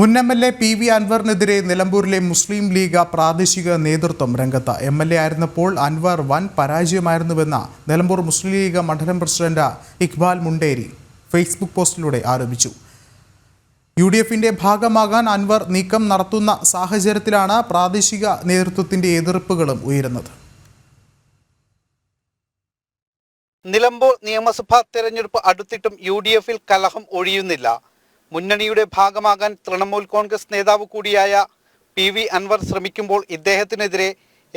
മുൻ M L A P V അൻവറിനെതിരെ നിലമ്പൂരിലെ മുസ്ലിം league പ്രാദേശിക നേതൃത്വം രംഗത്ത്. എം എൽ എ ആയിരുന്നപ്പോൾ അൻവർ വൻ പരാജയമായിരുന്നുവെന്ന് നിലമ്പൂർ മുസ്ലിം ലീഗ് മണ്ഡലം പ്രസിഡന്റ് ഇക്ബാൽ മുണ്ടേരി ഫേസ്ബുക്ക് പോസ്റ്റിലൂടെ ആരോപിച്ചു. യു ഡി എഫിന്റെ ഭാഗമാകാൻ അൻവർ നീക്കം നടത്തുന്ന സാഹചര്യത്തിലാണ് പ്രാദേശിക നേതൃത്വത്തിന്റെ എതിർപ്പുകളും ഉയരുന്നത്. നിലമ്പൂർ നിയമസഭാ തെരഞ്ഞെടുപ്പ് അടുത്തിട്ടും യു ഡി എഫിൽ കലഹം ഒഴിയുന്നില്ല. മുന്നണിയുടെ ഭാഗമാകാൻ തൃണമൂൽ കോൺഗ്രസ് നേതാവ് കൂടിയായ പി വി അൻവർ ശ്രമിക്കുമ്പോൾ ഇദ്ദേഹത്തിനെതിരെ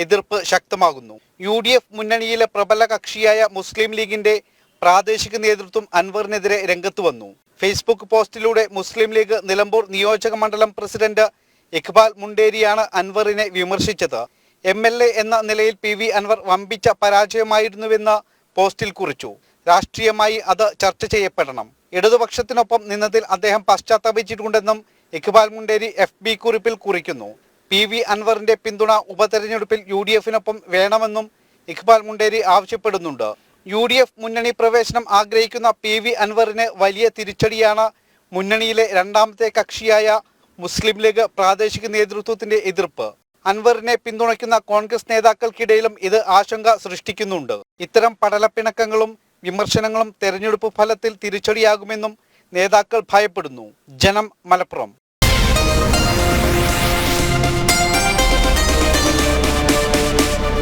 എതിർപ്പ് ശക്തമാകുന്നു. യു ഡി എഫ് മുന്നണിയിലെ പ്രബല കക്ഷിയായ മുസ്ലിം ലീഗിന്റെ പ്രാദേശിക നേതൃത്വം അൻവറിനെതിരെ രംഗത്ത് വന്നു. ഫേസ്ബുക്ക് പോസ്റ്റിലൂടെ മുസ്ലിം ലീഗ് നിലമ്പൂർ നിയോജക മണ്ഡലം പ്രസിഡന്റ് ഇഖ്ബാൽ മുണ്ടേരിയാണ് അൻവറിനെ വിമർശിച്ചത്. എം എൽ എ എന്ന നിലയിൽ പി വി അൻവർ വമ്പിച്ച പരാജയമായിരുന്നുവെന്ന് പോസ്റ്റിൽ കുറിച്ചു. രാഷ്ട്രീയമായി അത് ചർച്ച ചെയ്യപ്പെടണം. ഇടതുപക്ഷത്തിനൊപ്പം നിന്നതിൽ അദ്ദേഹം പശ്ചാത്തപിച്ചിട്ടുണ്ടെന്നും ഇക്ബാൽ മുണ്ടേരി എഫ് ബി കുറിപ്പിൽ കുറിക്കുന്നു. പി വി അൻവറിന്റെ പിന്തുണ ഉപതെരഞ്ഞെടുപ്പിൽ യു ഡി എഫിനൊപ്പം വേണമെന്നും ഇക്ബാൽ മുണ്ടേരി ആവശ്യപ്പെടുന്നുണ്ട്. യു ഡി എഫ് മുന്നണി പ്രവേശനം ആഗ്രഹിക്കുന്ന പി വി അൻവറിന് വലിയ തിരിച്ചടിയാണ് മുന്നണിയിലെ രണ്ടാമത്തെ കക്ഷിയായ മുസ്ലിം ലീഗ് പ്രാദേശിക നേതൃത്വത്തിന്റെ എതിർപ്പ്. അൻവറിനെ പിന്തുണയ്ക്കുന്ന കോൺഗ്രസ് നേതാക്കൾക്കിടയിലും ഇത് ആശങ്ക സൃഷ്ടിക്കുന്നുണ്ട്. ഇത്തരം പടലപ്പിണക്കങ്ങളും വിമർശനങ്ങളും തെരഞ്ഞെടുപ്പ് ഫലത്തിൽ തിരിച്ചടിയാകുമെന്നും നേതാക്കൾ ഭയപ്പെടുന്നു. ജനം മലപ്പുറം.